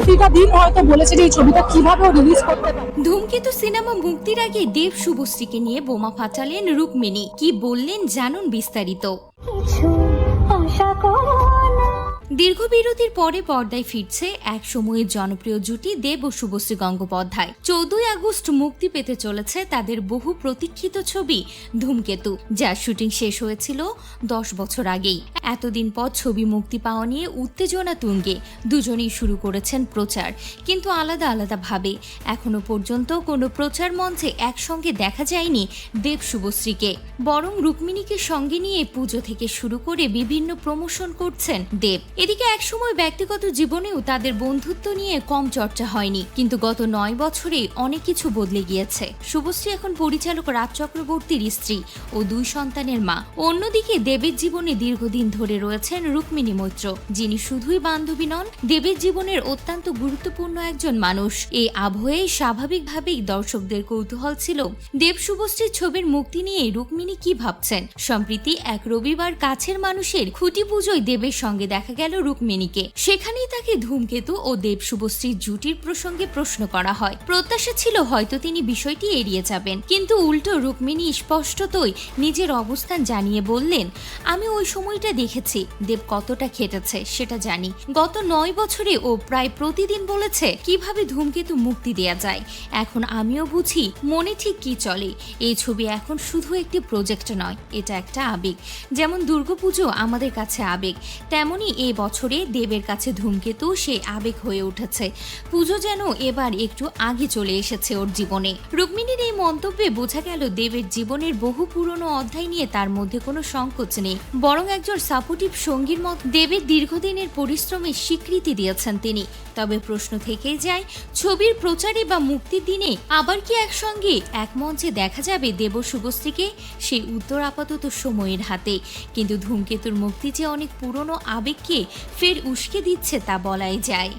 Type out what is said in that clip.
প্রতিটা দিন হয়তো বলেছে যে এই ছবিটা কীভাবে রিলিজ করতে পারে। ধূমকেতু সিনেমা মুক্তির আগে দেব শুভশ্রীকে নিয়ে বোমা ফাটালেন রুক্মিণী। কি বললেন জানুন বিস্তারিত। কিছু আশা করো দীর্ঘ বিরতির পরে পর্দায় ফিরছে এক সময়ের জনপ্রিয় জুটি দেব ও শুভশ্রী গঙ্গোপাধ্যায়। চৌদ্দই আগস্ট মুক্তি পেতে চলেছে তাদের বহু প্রতীক্ষিত ছবি ধূমকেতু যার শুটিং শেষ হয়েছিল দশ বছর আগেই। এতদিন পর ছবি মুক্তি পাওয়া নিয়ে উত্তেজনা তুঙ্গে। দুজনেই শুরু করেছেন প্রচার, কিন্তু আলাদা আলাদা ভাবে। এখনও পর্যন্ত কোনো প্রচার মঞ্চে একসঙ্গে দেখা যায়নি দেব শুভশ্রীকে। বরং রুক্মিণীকে সঙ্গে নিয়ে পুজো থেকে শুরু করে বিভিন্ন প্রমোশন করছেন দেব। এদিকে একসময় ব্যক্তিগত জীবনেও তাদের বন্ধুত্ব নিয়ে কম চর্চা হয়নি, কিন্তু গত নয় বছরে অনেক কিছু বদলে গিয়েছে। শুভশ্রী এখন পরিচালক রাজ চক্রবর্তীর স্ত্রী ও দুই সন্তানের মা। অন্যদিকে দেবের জীবনে দীর্ঘদিন ধরে রয়েছেন রুক্মিণী মৈত্র, যিনি শুধুই বান্ধবী নন, দেবের জীবনের অত্যন্ত গুরুত্বপূর্ণ একজন মানুষ। এই আবহে স্বাভাবিকভাবেই দর্শকদের কৌতূহল ছিল, দেব শুভশ্রীর ছবির মুক্তি নিয়ে রুক্মিণী কি ভাবছেন? সম্প্রীতি এক রবিবার কাছের মানুষের খুঁটি পুজোয় দেবের সঙ্গে দেখা গেল রুক্মিণীকে। সেখানেই তাকে ধূমকেতু ও দেব শুভশ্রীর জুটির প্রসঙ্গে প্রশ্ন করা হয়। প্রত্যাশা ছিল হয়তো তিনি বিষয়টি এড়িয়ে যাবেন। কিন্তু উল্টো রুক্মিণী স্পষ্টতই নিজের অবস্থান জানিয়ে বললেন, আমি ওই সময়টা দেখেছি। দেব কতটা খেটেছে, সেটা জানি। গত নয় বছরে ও প্রায় প্রতিদিন বলেছে কীভাবে ধূমকেতু মুক্তি দেয়া যায়। এখন আমিও বুঝি মনে ঠিক কি চলে। এই ছবি এখন শুধু একটি প্রজেক্ট নয়, এটা একটা আবেগ। যেমন দুর্গাপুজো আমাদের কাছে আবেগ, তেমনি এ বছরে দেবের কাছে ধূমকেতু সে আবেগ হয়ে উঠেছে। পুজো যেন এবার একটু আগে চলে এসেছে ওর জীবনে। রুক্মিণীর এই মন্তব্যে বোঝা গেল দেবের জীবনের বহু পুরনো অধ্যায় নিয়ে তার মধ্যে কোনো সংকোচ নেই। বরং একজন সাপোর্টিভ সঙ্গীর মত দেবের দীর্ঘদিনের পরিশ্রমের স্বীকৃতি দিয়েছেন তিনি। তবে প্রশ্ন থেকেই যায়, ছবির প্রচারে বা মুক্তির দিনে আবার কি একসঙ্গে এক মঞ্চে দেখা যাবে দেব শুভশ্রীকে? সেই উত্তর আপাতত সময়ের হাতে। কিন্তু ধূমকেতুর মুক্তি যে অনেক পুরনো আবেগকে ফের উস্কে দিচ্ছে তা বলাই যায়।